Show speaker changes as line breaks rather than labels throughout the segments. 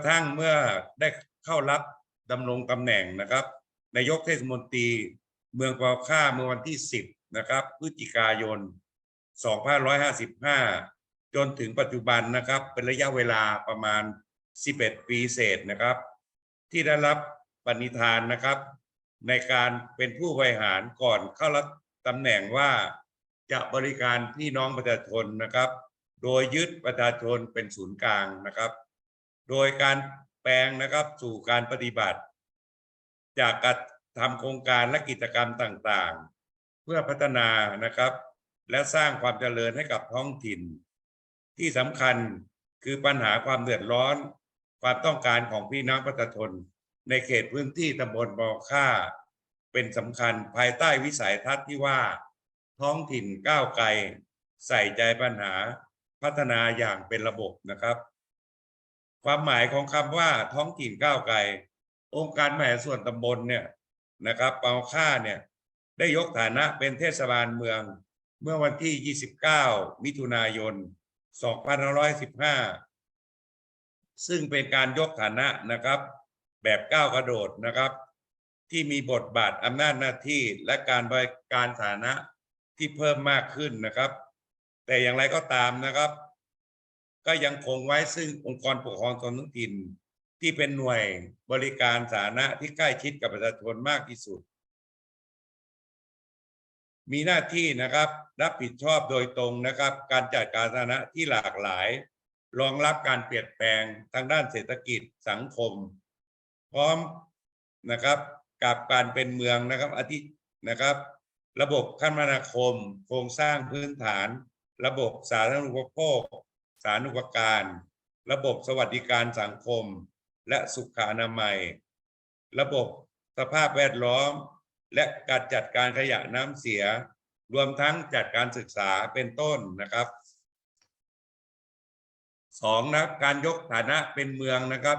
ระทั่งเมื่อได้เข้ารับดำรงตำแหน่งนะครับนายกเทศมนตรีเมืองปอค่าเมื่อวันที่ 10 นะครับพฤศจิกายน 2555 จนถึงปัจจุบันนะครับ เป็นระยะเวลาประมาณ 11 ปีเศษนะครับ ที่ได้รับปณิธานนะครับ ในการเป็นผู้บริหารก่อนเข้ารับตำแหน่งว่าจะบริการพี่น้องประชาชนนะครับ โดยยึดประชาชนเป็นศูนย์กลางนะครับ โดยการแปลงนะครับสู่การปฏิบัติ จากการทำโครงการและกิจกรรมต่างๆ เพื่อพัฒนานะครับ และสร้างความเจริญให้กับท้องถิ่น ที่สำคัญคือปัญหาความเดือดร้อน ความต้องการของพี่น้องประชาชนในเขตพื้นที่ตำบลบอค่า เป็นสำคัญภายใต้วิสัยทัศน์ที่ว่า ท้องถิ่นก้าวไกล ใส่ใจปัญหาพัฒนาอย่างเป็นระบบนะครับ ความหมายของคำว่าท้องถิ่นก้าวไกล องค์การแห่ส่วนตำบลเนี่ยนะครับเปาค่าเนี่ยได้ยกฐานะเป็นเทศบาลเมือง เมื่อวันที่ 29 มิถุนายน 2515 ซึ่งเป็นการยกฐานะนะครับ แบบก้าวกระโดดนะครับ ที่มีบทบาทอำนาจหน้าที่และการบริการฐานะที่เพิ่มมากขึ้นนะครับ แต่อย่างไรก็ตามนะครับ ก็ยังคงไว้ซึ่งองค์กรปกครองส่วนท้องถิ่น ที่เป็นหน่วยบริการสาธารณะที่ใกล้ชิดกับประชาชนมากที่สุด มีหน้าที่นะครับรับผิดชอบโดยตรงนะครับ การจัดการสาธารณะที่หลากหลาย รองรับการเปลี่ยนแปลงทางด้านเศรษฐกิจสังคม พร้อมนะครับกับการเป็นเมืองนะครับอาทินะครับ ระบบคมนาคม โครงสร้างพื้นฐาน ระบบสาธารณูปโภค สาธารณูปการ ระบบสวัสดิการสังคม และสุขอนามัย ระบบสภาพแวดล้อม และการจัดการขยะน้ำเสีย รวมทั้งจัดการศึกษาเป็นต้นนะครับสองนะครับการยกฐานะเป็นเมืองนะครับ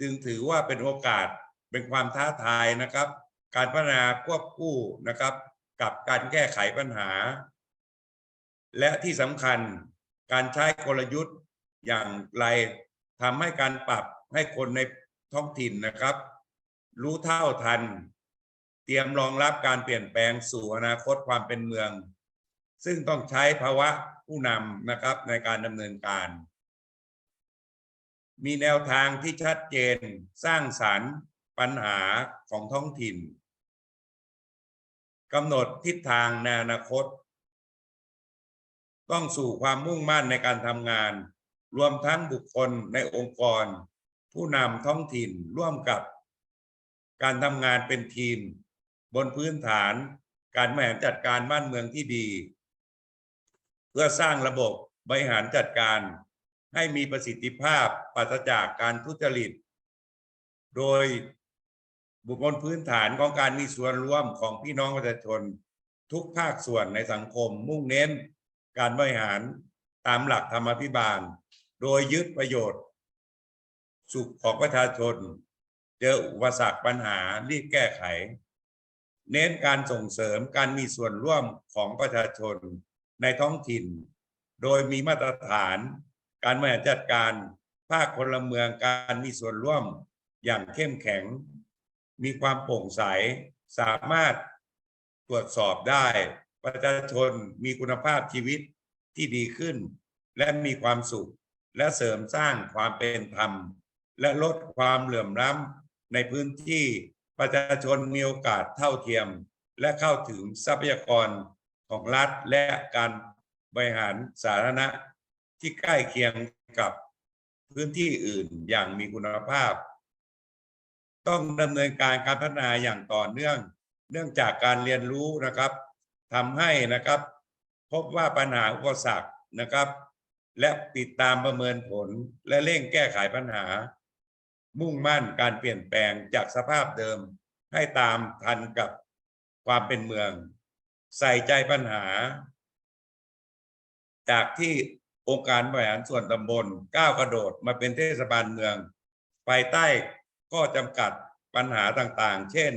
จึงถือว่าเป็นโอกาสเป็นความท้าทายนะครับ การพัฒนาควบคู่นะครับ กับการแก้ไขปัญหา และที่สำคัญ การใช้กลยุทธ์อย่างไรทำให้การปรับให้คนในท้องถิ่นนะครับ รู้เท่าทัน เตรียมรองรับการเปลี่ยนแปลงสู่อนาคตความเป็นเมือง ซึ่งต้องใช้ภาวะผู้นำนะครับในการดำเนินการ มีแนวทางที่ชัดเจนสร้างสรรค์ปัญหาของท้องถิ่นกำหนดทิศทางในอนาคต ต้องสู่ความมุ่งมั่นในการทำงาน รวมทั้งบุคคลในองค์กร ผู้นำท้องถิ่นร่วมกับ การทำงานเป็นทีม บนพื้นฐาน การบริหารจัดการบ้านเมืองที่ดี เพื่อสร้างระบบบริหารจัดการ ให้มีประสิทธิภาพปราศจากการทุจริต โดยบุคคลพื้นฐานของการมีส่วนร่วมของพี่น้องประชาชน ทุกภาคส่วนในสังคมมุ่งเน้น การบริหารตามหลักธรรมพิบาล โดยยึดประโยชน์ สุขของประชาชน เจออุปสรรคปัญหารีบแก้ไข เน้นการส่งเสริมการมีส่วนร่วมของประชาชนในท้องถิ่น โดยมีมาตรฐาน การบริหารจัดการภาคพลเมืองการมีส่วนร่วมอย่างเข้มแข็ง มีความโปร่งใสสามารถตรวจสอบได้ ประชาชนมีคุณภาพชีวิตที่ดีขึ้น และมีความสุข และเสริมสร้างความเป็นธรรม และลดความเหลื่อมล้ำในพื้นที่ประชาชนมีโอกาสเท่าเทียม และเข้าถึงทรัพยากรของรัฐและการบริหารสาธารณะที่ใกล้เคียงกับพื้นที่อื่นอย่างมีคุณภาพ ต้องดำเนินการการพัฒนาอย่างต่อเนื่อง เนื่องจากการเรียนรู้นะครับ ทำให้นะครับ พบว่าปัญหาอุปสรรคนะครับ และติดตามประเมินผลและเร่งแก้ไขปัญหา มุ่งมั่นการเปลี่ยนแปลงจากสภาพเดิม ให้ตามทันกับความเป็นเมือง ใส่ใจปัญหา จากที่องค์การบริหารส่วนตำบลก้าวกระโดดมาเป็นเทศบาลเมืองภายใต้ข้อจำกัดปัญหาต่างๆ เช่น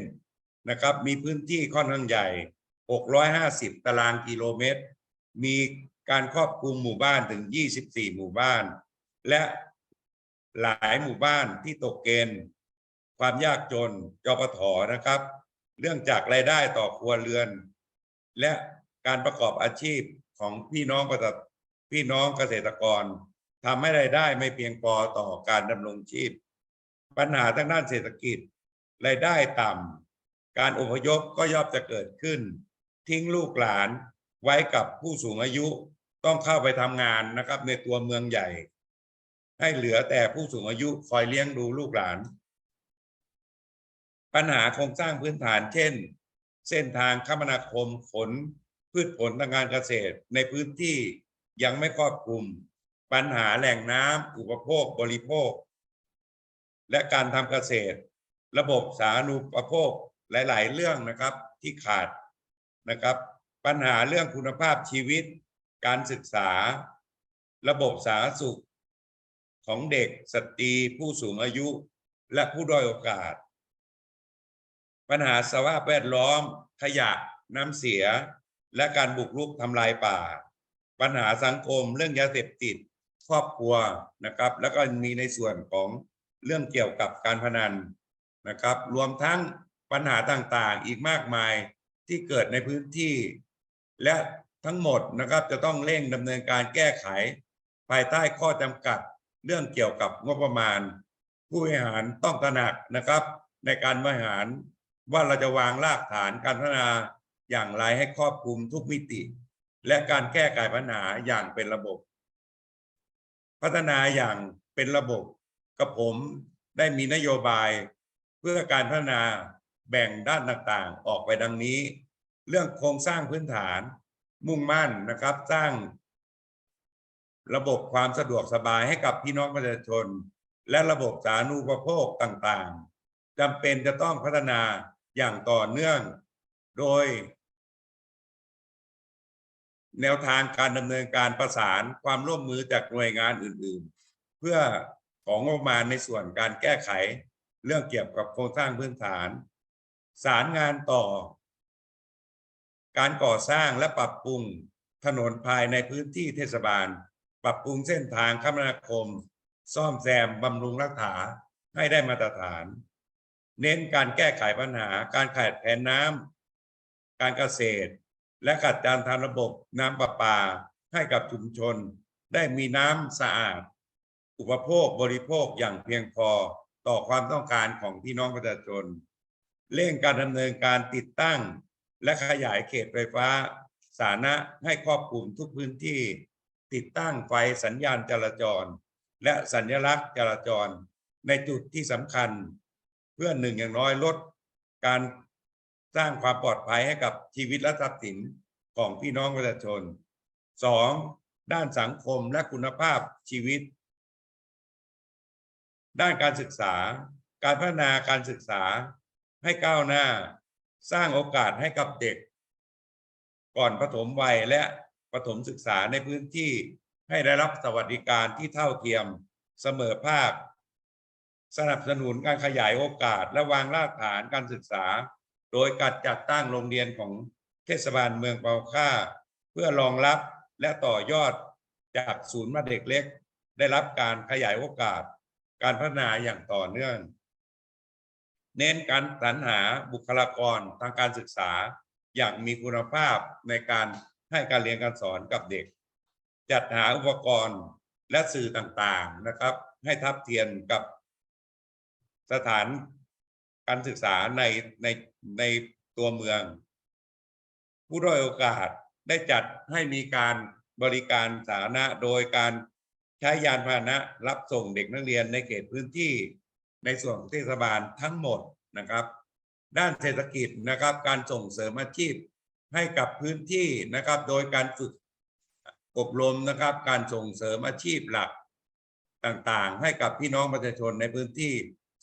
นะครับ มีพื้นที่ค่อนข้างใหญ่ 650 ตารางกิโลเมตร มีการครอบคลุมหมู่บ้านถึง 24 หมู่บ้าน และหลายหมู่บ้านที่ตกเกณฑ์ความยากจนจปทนะครับ เรื่องจากรายได้ต่อครัวเรือน และการประกอบอาชีพของพี่น้องประพี่น้องเกษตรกรทำให้รายได้ไม่เพียงพอต่อการดำรงชีพ ปัญหาทางด้านเศรษฐกิจรายได้ต่ำการอพยพก็ย่อมจะเกิดขึ้น ทิ้งลูกหลานไว้กับผู้สูงอายุต้องเข้าไปทำงานนะครับ ในตัวเมืองใหญ่ ให้เหลือแต่ผู้สูงอายุคอยเลี้ยงดูลูกหลาน ปัญหาโครงสร้างพื้นฐาน เช่น เส้นทางคมนาคมขนพืชผลทางการเกษตรในพื้นที่ยังไม่ครอบคลุม ปัญหาแหล่งน้ำอุปโภคบริโภค และการทำเกษตร ระบบสาธารณูปโภคหลาย ๆ เรื่องนะครับที่ขาด นะครับ ปัญหาเรื่องคุณภาพชีวิต การศึกษา ระบบสาธารณสุข ของเด็กสตรีผู้สูงอายุ และผู้ด้อยโอกาส ปัญหาสภาพแวดล้อม ขยะน้ำเสีย และการบุกรุกทำลายป่า ปัญหาสังคมเรื่องยาเสพติด ครอบครัวนะครับ แล้วก็มีในส่วนของเรื่องเกี่ยวกับการพนันนะครับ รวมทั้งปัญหาต่างๆ อีกมากมาย ที่เกิดในพื้นที่ และทั้งหมดนะครับจะต้องเร่งดำเนินการแก้ไข ภายใต้ข้อจำกัดเรื่องเกี่ยวกับงบประมาณ ผู้บริหารต้องตระหนักนะครับ ในการบริหารว่าเราจะวางรากฐานการพัฒนาอย่างไรให้ครอบคลุมทุกมิติ และการแก้ไขปัญหาอย่างเป็นระบบ พัฒนาอย่างเป็นระบบกับผมได้มีนโยบายเพื่อการพัฒนา แบ่งด้านต่างๆ ออกไปดังนี้ เรื่องโครงสร้างพื้นฐานมุ่งมั่นนะครับสร้าง ระบบความสะดวกสบายให้กับพี่น้องประชาชน และระบบสาธารณูปโภคต่างๆจำเป็นจะต้องพัฒนาอย่างต่อเนื่อง โดย แนวทางการดำเนินการประสานความร่วมมือจากหน่วยงานอื่นๆ เพื่อของงบประมาณในส่วนการแก้ไข เรื่องเกี่ยวกับโครงสร้างพื้นฐาน สารงานต่อ การก่อสร้างและปรับปรุงถนนภายในพื้นที่เทศบาล ปรับปรุงเส้นทางคมนาคม ซ่อมแซมบำรุงรักษาให้ได้มาตรฐาน เน้นการแก้ไขปัญหา การขาดแคลนน้ำการเกษตร และกัดการทำระบบน้ำประปาให้กับชุมชน ได้มีน้ำสะอาด อุปโภคบริโภคอย่างเพียงพอต่อความต้องการของพี่น้องประชาชน เร่งการดำเนินการติดตั้ง และขยายเขตไฟฟ้า สาธารณะให้ครอบคลุมทุกพื้นที่ ติดตั้งไฟสัญญาณจราจร และสัญลักษณ์จราจร ในจุดที่สำคัญ เพื่อหนึ่งอย่างน้อยลด การสร้างความปลอดภัยให้กับชีวิตและทรัพย์สินของพี่น้องประชาชนสองด้านสังคมและคุณภาพชีวิต ด้านการศึกษา การพัฒนาการศึกษา ให้ก้าวหน้า สร้างโอกาสให้กับเด็ก ก่อนประถมวัยและประถมศึกษาในพื้นที่ให้ได้รับสวัสดิการที่เท่าเทียมเสมอภาค สนับสนุนการขยายโอกาสและวางรากฐานการศึกษา โดยการจัดตั้งโรงเรียนของเทศบาลเมืองเปาค่า เพื่อรองรับและต่อยอดจากศูนย์มาเด็กเล็ก ได้รับการขยายโอกาส การพัฒนาอย่างต่อเนื่อง เน้นการสรรหาบุคลากรทางการศึกษา อย่างมีคุณภาพในการให้การเรียนการสอนกับเด็ก จัดหาอุปกรณ์และสื่อต่างๆนะครับ ให้ทับเทียมกับสถานการศึกษาในในในตัวเมือง ผู้ด้อยโอกาสได้จัดให้มีการบริการสาธารณะโดยการใช้ยานพาหนะรับส่งเด็กนักเรียนในเขตพื้นที่ ในส่วนของเทศบาลทั้งหมดนะครับ ด้านเศรษฐกิจนะครับ การส่งเสริมอาชีพให้กับพื้นที่นะครับ โดยการฝึกอบรมนะครับ การส่งเสริมอาชีพหลักต่างๆ ให้กับพี่น้องประชาชนในพื้นที่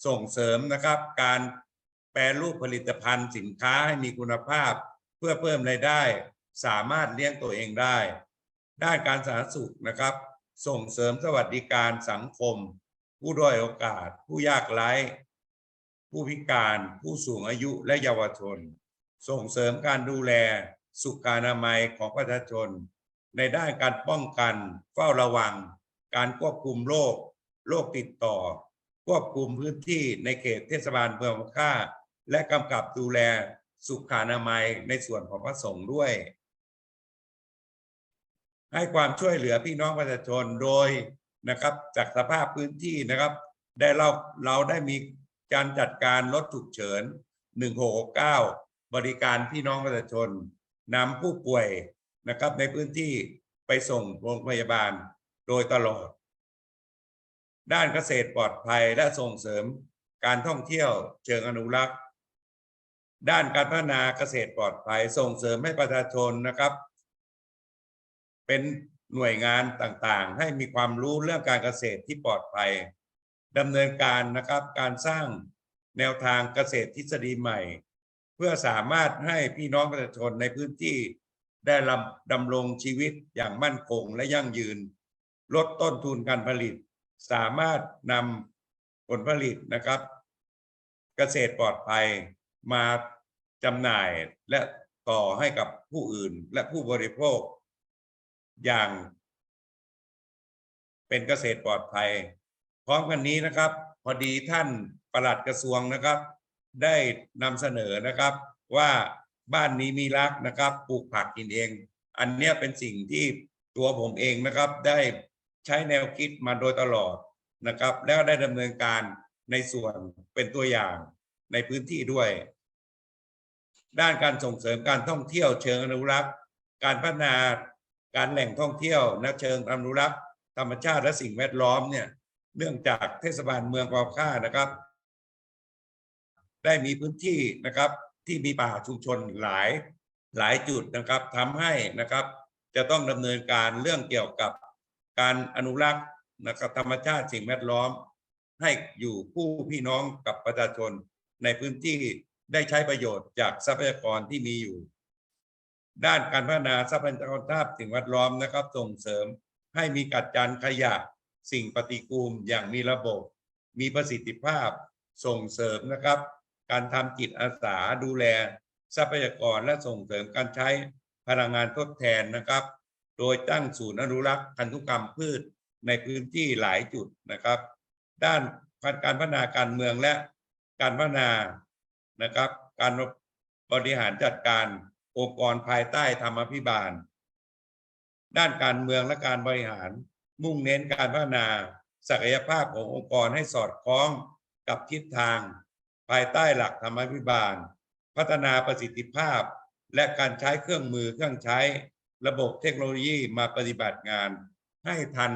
ส่งเสริมนะครับ การแปรรูปผลิตภัณฑ์สินค้าให้มีคุณภาพ เพื่อเพิ่มรายได้ สามารถเลี้ยงตัวเองได้ ด้านการสาธารณสุขนะครับ ส่งเสริมสวัสดิการสังคม ผู้ด้อยโอกาส ผู้ยากไร้ ผู้พิการ ผู้สูงอายุและเยาวชน ส่งเสริมการดูแล สุขอนามัยของประชาชน ในด้านการป้องกัน เฝ้าระวัง การควบคุมโรคโรคติดต่อ ควบคุมพื้นที่ในเขตเทศบาลเมืองมค่า และกำกับดูแลสุขอนามัยในส่วนของพระสงฆ์ด้วย ให้ความช่วยเหลือพี่น้องประชาชนโดย นะครับจากสภาพพื้นที่นะครับ ได้เราเราได้มีการจัดการรถฉุกเฉิน 1669 บริการพี่น้องประชาชนนำผู้ป่วยนะครับในพื้นที่ไปส่งโรงพยาบาลโดยตลอด ด้านเกษตรปลอดภัยและส่งเสริมการท่องเที่ยวเชิงอนุรักษ์ ด้านการพัฒนาเกษตรปลอดภัยส่งเสริมให้ประชาชนนะครับ เป็น หน่วยงานต่างๆ ให้มีความรู้เรื่องการเกษตรที่ปลอดภัยดำเนินการนะครับการสร้างแนวทางเกษตรทฤษฎีใหม่ เพื่อสามารถให้พี่น้องประชาชนในพื้นที่ได้ลำดำรงชีวิตอย่างมั่นคงและยั่งยืน ลดต้นทุนการผลิต สามารถนำผลผลิตนะครับ เกษตรปลอดภัยมาจำหน่ายและต่อให้กับผู้อื่นและผู้บริโภค อย่าง เป็นเกษตรปลอดภัย พร้อมกันนี้นะครับ พอดีท่านประหลัดกระทรวงนะครับ ได้นำเสนอนะครับว่าบ้านนี้มีรักนะครับปลูกผักกินเอง อันเนี้ยเป็นสิ่งที่ตัวผมเองนะครับ ได้ใช้แนวคิดมาโดยตลอดนะครับ แล้วได้ดำเนินการในส่วนเป็นตัวอย่างในพื้นที่ด้วย ด้านการส่งเสริมการท่องเที่ยวเชิงอนุรักษ์ การพัฒนา การแหล่งท่องเที่ยวและเชิงอนุรักษ์ธรรมชาติและสิ่งแวดล้อมเนี่ยเนื่องจากเทศบาลเมืองปาวค่านะครับ ได้มีพื้นที่นะครับที่มีป่าชุมชนหลายหลายจุดนะครับทำให้นะครับจะต้องดำเนินการเรื่องเกี่ยวกับการอนุรักษ์นะครับธรรมชาติสิ่งแวดล้อม ให้อยู่คู่พี่น้องกับประชาชนในพื้นที่ได้ใช้ประโยชน์จากทรัพยากรที่มีอยู่ ด้านการพัฒนาทรัพยากรธาตุสิ่งแวดล้อมนะครับ ส่งเสริมให้มีกัดจันขยะสิ่งปฏิกูลอย่างมีระบบ มีประสิทธิภาพส่งเสริมนะครับ การทำจิตอาสาดูแล ทรัพยากรและส่งเสริมการใช้พลังงานทดแทนนะครับ โดยตั้งศูนย์อนุรักษ์พันธุกรรมพืชในพื้นที่หลายจุดนะครับ ด้านการพัฒนาการเมืองและการพัฒนานะครับ การบริหารจัดการ องค์กรภายใต้ธรรมพิบาล ด้านการเมืองและการบริหาร มุ่งเน้นการพัฒนาศักยภาพขององค์กรให้สอดคล้องกับทิศทาง ภายใต้หลักธรรมพิบาล พัฒนาประสิทธิภาพ และการใช้เครื่องมือเครื่องใช้ ระบบเทคโนโลยีมาปฏิบัติงาน ให้ทัน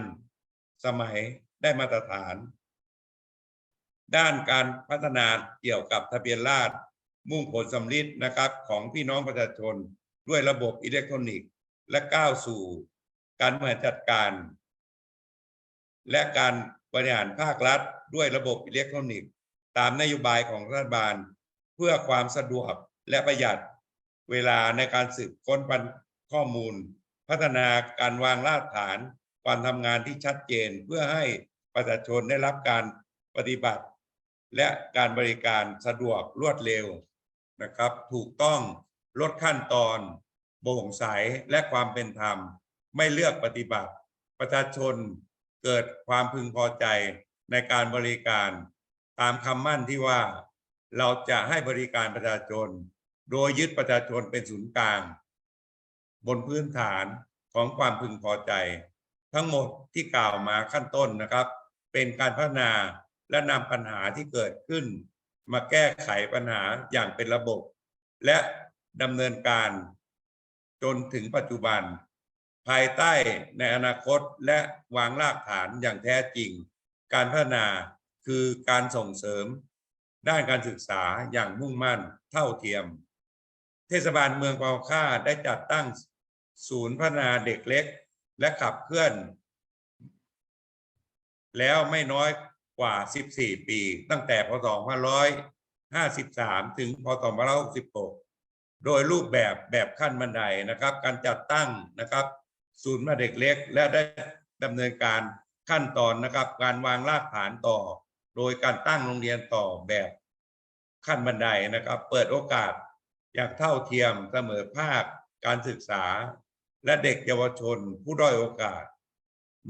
สมัยได้มาตรฐาน ด้านการพัฒนาเกี่ยวกับทะเบียนราษฎร์ มุ่งผลสำลิดนะครับของพี่น้องประชาชนด้วยระบบอิเล็กทรอนิกส์และก้าวสู่การบริหารจัดการ และการบริหารภาครัฐ ด้วยระบบอิเล็กทรอนิกส์ ตามนโยบายของรัฐบาล เพื่อความสะดวกและประหยัดเวลาในการสืบค้นปันข้อมูล พัฒนาการวางรากฐานการทำงานที่ชัดเจนเพื่อให้ประชาชนได้รับการปฏิบัติ และการบริการสะดวกรวดเร็ว นะครับ ถูกต้องลดขั้นตอนโปร่งใสและความเป็นธรรม ไม่เลือกปฏิบัติ ประชาชนเกิดความพึงพอใจในการบริการตามคำมั่นที่ว่าเราจะให้บริการประชาชน โดยยึดประชาชนเป็นศูนย์กลาง บนพื้นฐานของความพึงพอใจ ทั้งหมดที่กล่าวมาขั้นต้นนะครับ เป็นการพัฒนาและนำปัญหาที่เกิดขึ้น มาแก้ไขปัญหาอย่างเป็นระบบ และดำเนินการจนถึงปัจจุบัน ภายใต้ในอนาคตและวางรากฐานอย่างแท้จริง การพัฒนาคือการส่งเสริม ด้านการศึกษาอย่างมุ่งมั่นเท่าเทียม เทศบาลเมืองปาค่าได้จัดตั้งศูนย์พัฒนาเด็กเล็ก และขับเคลื่อน แล้วไม่น้อย กว่า 14 ปี ตั้งแต่พศ2553 ถึงพศ2566 โดยรูปแบบแบบขั้นบันไดนะครับ การจัดตั้งนะครับ ศูนย์มาเด็กเล็ก และได้ดำเนินการขั้นตอนนะครับ การวางรากฐานต่อ โดยการตั้งโรงเรียนต่อแบบขั้นบันไดนะครับ เปิดโอกาสอย่างเท่าเทียมเสมอภาคการศึกษา และเด็กเยาวชนผู้ด้อยโอกาส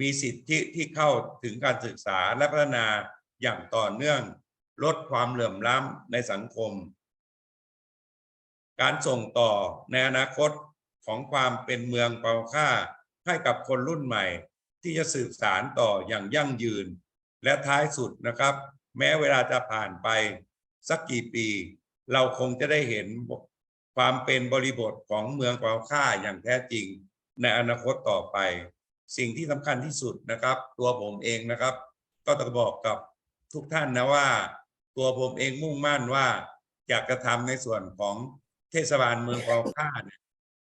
มีสิทธิที่เข้าถึงการศึกษาและพัฒนาอย่างต่อเนื่อง ลดความเหลื่อมล้ำในสังคม การส่งต่อในอนาคตของความเป็นเมืองเปาค่า ให้กับคนรุ่นใหม่ ที่จะสืบสารต่ออย่างยั่งยืน และท้ายสุดนะครับ แม้เวลาจะผ่านไปสักกี่ปี เราคงจะได้เห็นความเป็นบริบทของเมืองเปาค่าอย่างแท้จริง ในอนาคตต่อไป สิ่งที่สำคัญที่สุดนะครับ ตัวผมเองนะครับ ก็ต้องบอกกับทุกท่านนะว่า ตัวผมเองมุ่งมั่นว่าอยากจะทำในส่วนของเทศบาลเมืองเปาค่าเนี่ย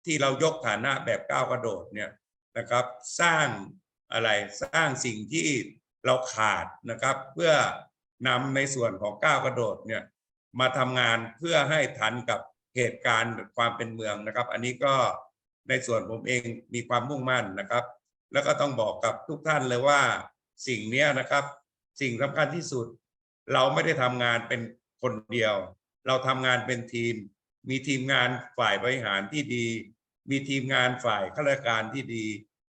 ที่เรายกฐานะแบบก้าวกระโดดเนี่ยนะครับ สร้างอะไรสร้างสิ่งที่เราขาดนะครับ เพื่อนำในส่วนของก้าวกระโดดเนี่ยมาทำงานเพื่อให้ทันกับเหตุการณ์ความเป็นเมืองนะครับ อันนี้ก็ในส่วนผมเองมีความมุ่งมั่นนะครับ แล้วก็ต้องบอกกับทุกท่านเลยว่าสิ่งนี้นะครับ สิ่งสำคัญที่สุด เราไม่ได้ทำงานเป็นคนเดียว เราทำงานเป็นทีม มีทีมงานฝ่ายบริหารที่ดี มีทีมงานฝ่ายข้าราชการที่ดี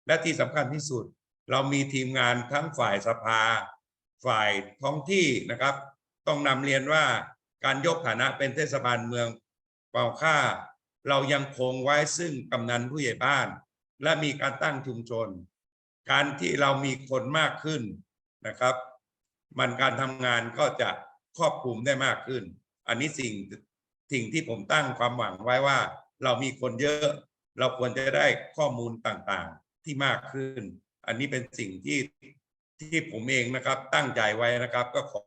และที่สำคัญที่สุด เรามีทีมงานทั้งฝ่ายสภา ฝ่ายท้องที่นะครับ ต้องนำเรียนว่าการยกฐานะเป็นเทศบาลเมืองเป่าค่า เรายังคงไว้ซึ่งกำนันผู้ใหญ่บ้าน และมีการตั้งชุมชน การที่เรามีคนมากขึ้นนะครับ มันการทำงานก็จะครอบคลุมได้มากขึ้น อันนี้สิ่งสิ่งที่ผมตั้งความหวังไว้ว่า เรามีคนเยอะ เราควรจะได้ข้อมูลต่างๆที่มากขึ้น อันนี้เป็นสิ่งที่ที่ผมเองนะครับตั้งใจไว้นะครับ ก็ขอ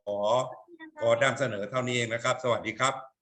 ขอนำเสนอเท่านี้เองนะครับ สวัสดีครับ